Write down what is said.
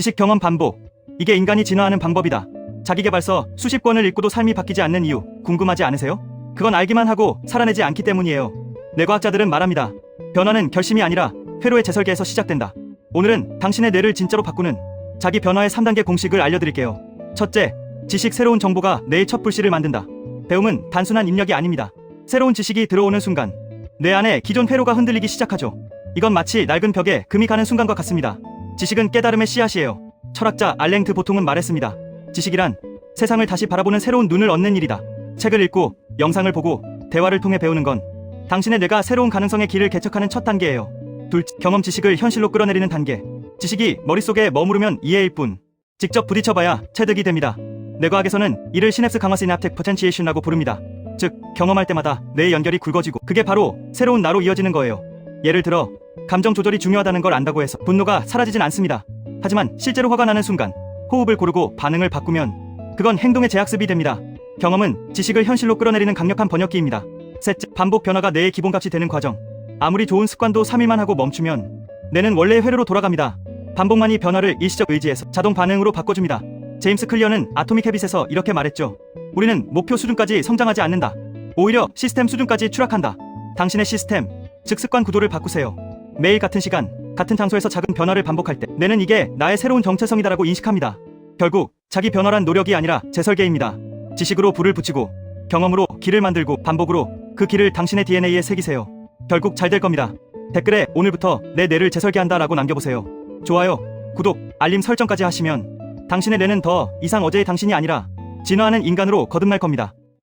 지식 경험 반복. 이게 인간이 진화하는 방법이다. 자기개발서 수십 권을 읽고도 삶이 바뀌지 않는 이유 궁금하지 않으세요? 그건 알기만 하고 살아내지 않기 때문이에요. 뇌과학자들은 말합니다. 변화는 결심이 아니라 회로의 재설계에서 시작된다. 오늘은 당신의 뇌를 진짜로 바꾸는 자기 변화의 3단계 공식을 알려드릴게요. 첫째, 지식 새로운 정보가 뇌의 첫 불씨를 만든다. 배움은 단순한 입력이 아닙니다. 새로운 지식이 들어오는 순간 뇌 안에 기존 회로가 흔들리기 시작하죠. 이건 마치 낡은 벽에 금이 가는 순간과 같습니다. 지식은 깨달음의 씨앗이에요. 철학자 알랭트 보통은 말했습니다. 지식이란 세상을 다시 바라보는 새로운 눈을 얻는 일이다. 책을 읽고 영상을 보고 대화를 통해 배우는 건 당신의 뇌가 새로운 가능성의 길을 개척하는 첫 단계예요. 둘, 경험 지식을 현실로 끌어내리는 단계. 지식이 머릿속에 머무르면 이해일 뿐. 직접 부딪혀봐야 체득이 됩니다. 뇌과학에서는 이를 시냅스 강화 시납텍 포텐시에이션이라고 부릅니다. 즉, 경험할 때마다 뇌의 연결이 굵어지고 그게 바로 새로운 나로 이어지는 거예요. 예를 들어, 감정 조절이 중요하다는 걸 안다고 해서 분노가 사라지진 않습니다. 하지만 실제로 화가 나는 순간 호흡을 고르고 반응을 바꾸면 그건 행동의 제약습이 됩니다. 경험은 지식을 현실로 끌어내리는 강력한 번역기입니다. 셋째, 반복 변화가 뇌의 기본값이 되는 과정. 아무리 좋은 습관도 3일만 하고 멈추면 뇌는 원래의 회로로 돌아갑니다. 반복만이 변화를 일시적 의지에서 자동 반응으로 바꿔줍니다. 제임스 클리어는 아토믹 헤빗에서 이렇게 말했죠. 우리는 목표 수준까지 성장하지 않는다. 오히려 시스템 수준까지 추락한다. 당신의 시스템, 즉 습관 구도를 바꾸세요. 매일 같은 시간, 같은 장소에서 작은 변화를 반복할 때 뇌는 이게 나의 새로운 정체성이다라고 인식합니다. 결국 자기 변화란 노력이 아니라 재설계입니다. 지식으로 불을 붙이고 경험으로 길을 만들고 반복으로 그 길을 당신의 DNA에 새기세요. 결국 잘 될 겁니다. 댓글에 오늘부터 내 뇌를 재설계한다라고 남겨보세요. 좋아요, 구독, 알림 설정까지 하시면 당신의 뇌는 더 이상 어제의 당신이 아니라 진화하는 인간으로 거듭날 겁니다.